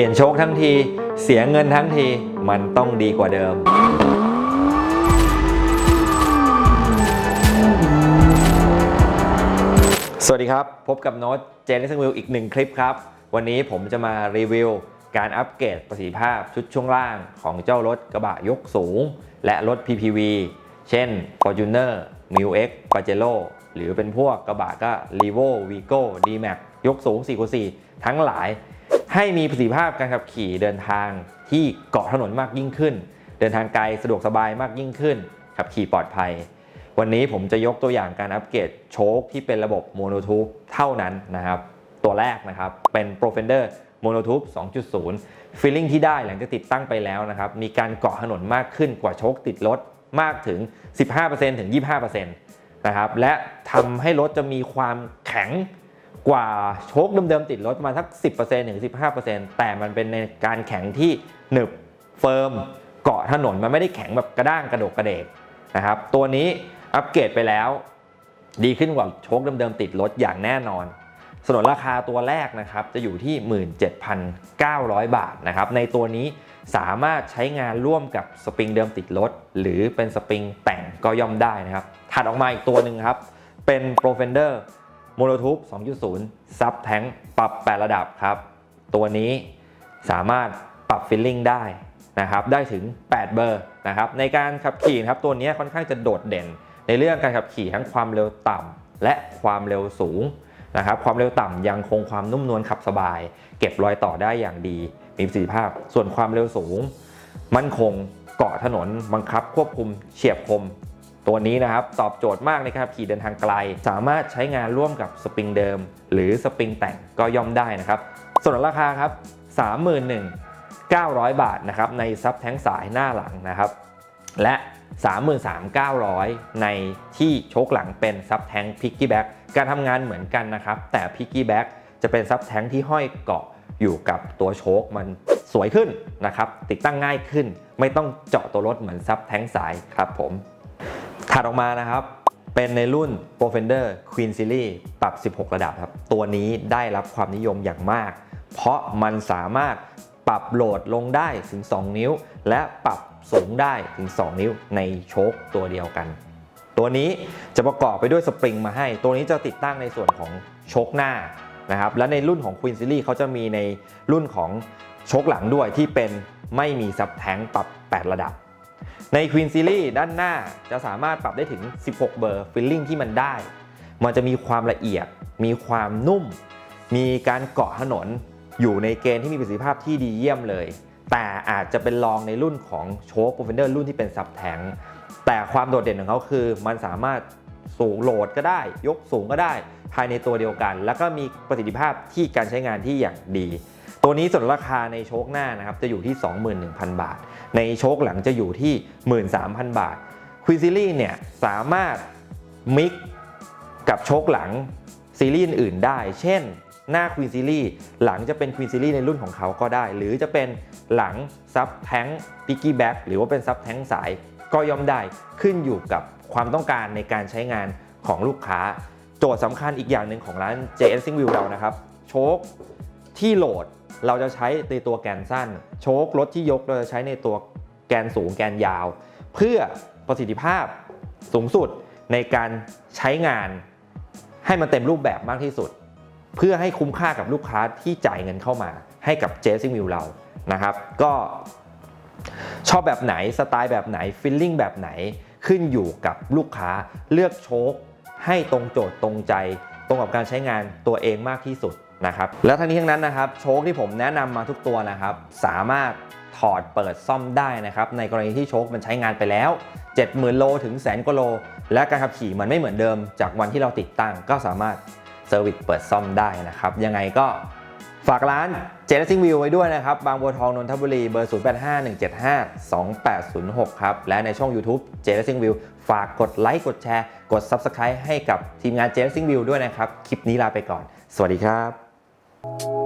ลี่ยนโชคทั้งที เสียเงินทั้งที มันต้องดีกว่าเดิม สวัสดีครับ พบกับโน้ตเจนนิสวิลอีกหนึ่งคลิปครับ วันนี้ผมจะมารีวิว การอัปเกรดประสิทธิภาพชุดช่วงล่างของเจ้ารถกระบะยกสูง และรถ PPV เช่น Fortuner m i l X Pajero หรือเป็นพวกกระบะก็ r e v o Vigo D-Max ยกสูง 4x4 ทั้งหลาย ให้มีประสิทธิภาพการขับขี่เดินทางที่เกาะถนนมากยิ่งขึ้น เดินทางไกลสะดวกสบายมากยิ่งขึ้น ขับขี่ปลอดภัย วันนี้ผมจะยกตัวอย่างการอัปเกรดโชคที่เป็นระบบโมโนทู e เท่านั้นนะครับ ตัวแรกนะครับเป็น Profender Monotube 2.0 ฟีลลิ่งที่ได้หลังจากติดตั้งไปแล้วนะครับ มีการเกาะถนนมากขึ้นกว่าโชคติดรถมากถึง 15%ถึง 25%นะครับ และทำให้รถจะมีความแข็ง กว่าโชคเดิมๆติดรถมาสัก 10%ถึง 15%แต่มันเป็นในการแข็งที่หนึบเฟิร์มเกาะถนนมันไม่ได้แข็งแบบกระด้างกระโดกกระเดกนะครับตัวนี้อัปเกรดไปแล้ว ดีขึ้นกว่าโชคเดิมๆติดรถอย่างแน่นอนสนนราคาตัวแรกนะครับจะอยู่ที่ 17,900 บาทนะครับในตัวนี้สามารถใช้งานร่วมกับสปริงเดิมติดรถหรือเป็นสปริงแต่งก็ย่อมได้นะครับถัดออกมาอีกตัวหนึ่งครับเป็น Profender Monotube 2.0 Sub Tank ปรับ 8 ระดับครับ ตัวนี้สามารถปรับฟิลลิ่งได้นะครับ ได้ถึง 8 เบอร์นะครับ ในการขับขี่ครับตัวนี้ค่อนข้างจะโดดเด่น ในเรื่องการขับขี่ทั้งความเร็วต่ำและความเร็วสูงนะครับ ความเร็วต่ำยังคงความนุ่มนวลขับสบาย เก็บรอยต่อได้อย่างดี มีประสิทธิภาพ ส่วนความเร็วสูง มั่นคงเกาะถนนบังคับควบคุมเฉียบคม ตัวนี้นะครับตอบโจทย์มากในการขับขี่เดินทางไกล สามารถใช้งานร่วมกับสปริงเดิม หรือสปริงแต่งก็ย่อมได้นะครับ ส่วนราคาครับ 31,900 บาทนะครับในซับแท้งสายหน้าหลังนะครับ และ 33,900 ในที่โชคหลังเป็นซับแท้งพิกกี้แบ็กการทำงานเหมือนกันนะครับ แต่พิกกี้แบ็กจะเป็นซับแท้งที่ห้อยเกาะอยู่กับตัวโชคมันสวยขึ้นนะครับ ติดตั้งง่ายขึ้น ไม่ต้องเจาะตัวรถเหมือนซับแท้งสายครับผม ถัดออกมานะครับ เป็นในรุ่น Profender Queen Series ปรับ 16 ระดับครับ ตัวนี้ได้รับความนิยมอย่างมาก เพราะมันสามารถปรับโหลดลงได้ถึง 2 นิ้ว และปรับสูงได้ถึง 2 นิ้วในโชคตัวเดียวกัน ตัวนี้จะประกอบไปด้วยสปริงมาให้ ตัวนี้จะติดตั้งในส่วนของโชคหน้านะครับและในรุ่นของ Queen Series เขาจะมีในรุ่นของโชคหลังด้วยที่เป็นไม่มีซับแทงปรับ 8 ระดับ ใน Queen Series ด้านหน้าจะสามารถปรับได้ถึง 16 เบอร์ฟิลลิ่งที่มันได้ มันจะมีความละเอียด มีความนุ่ม มีการเกาะถนน อยู่ในเกณฑ์ที่มีประสิทธิภาพที่ดีเยี่ยมเลย แต่อาจจะเป็นรองในรุ่นของโชค Profender รุ่นที่เป็นซับแทงแต่ความโดดเด่นของเขาคือ มันสามารถสูงโหลดก็ได้ ยกสูงก็ได้ ภายในตัวเดียวกัน แล้วก็มีประสิทธิภาพที่การใช้งานที่อย่างดี ตัวนี้ส่วนราคาในโชคหน้านะครับจะอยู่ที่ 21,000 บาท ในโชคหลังจะอยู่ที่ 13,000 บาทควีซิลี่เนี่ยสามารถมิกกับโชคหลังซีรีส์อื่นได้ เช่นหน้าควีนซีรีส์หลังจะเป็นควีนซีรีส์ในรุ่นของเขาก็ได้ หรือจะเป็นหลังซับแท้งพิกกี้แบ็กหรือว่าเป็นซับแท้งสายก็ย่อมได้ขึ้นอยู่กับความต้องการในการใช้งานของลูกค้า โจทย์สำคัญอีกอย่างหนึ่งของร้าน JS Sing View เรานะครับ โชค ที่โหลดเราจะใช้ในตัวแกนสั้น โชครถที่ยกเราจะใช้ในตัวแกนสูงแกนยาว เพื่อประสิทธิภาพสูงสุดในการใช้งาน ให้มันเต็มรูปแบบมากที่สุด เพื่อให้คุ้มค่ากับลูกค้าที่จ่ายเงินเข้ามา ให้กับเจสซิ่งวิวเรานะครับ ก็ชอบแบบไหนสไตล์แบบไหนฟิลลิ่งแบบไหนขึ้นอยู่กับลูกค้าเลือกโชคให้ตรงโจทย์ตรงใจ ตรงกับการใช้งานตัวเองมากที่สุด นะครับแล้วทั้งนี้ทั้งนั้นนะครับโชคที่ผมแนะนำมาทุกตัวนะครับ สามารถถอดเปิดซ่อมได้นะครับในกรณีที่โชคมันใช้งานไปแล้ว 70,000 โลถึงแสนกว่าโล และการขับขี่มันไม่เหมือนเดิม จากวันที่เราติดตั้งก็สามารถเซอร์วิสเปิดซ่อมได้นะครับ ยังไงก็ฝากร้านเจ r ซิงวิวไว้ด้วยนะครับ บางบัวทองนนทบุรีเบอร์ 0851752806 ครับ และในช่อง YouTube เจ r ซิงวิวฝากกดไลค์กดแชร์ กด Subscribe ให้กับทีมงานเจ r ซิงวิวด้วยนะครับ คลิปนี้ลาไปก่อน สวัสดีครับ Thank you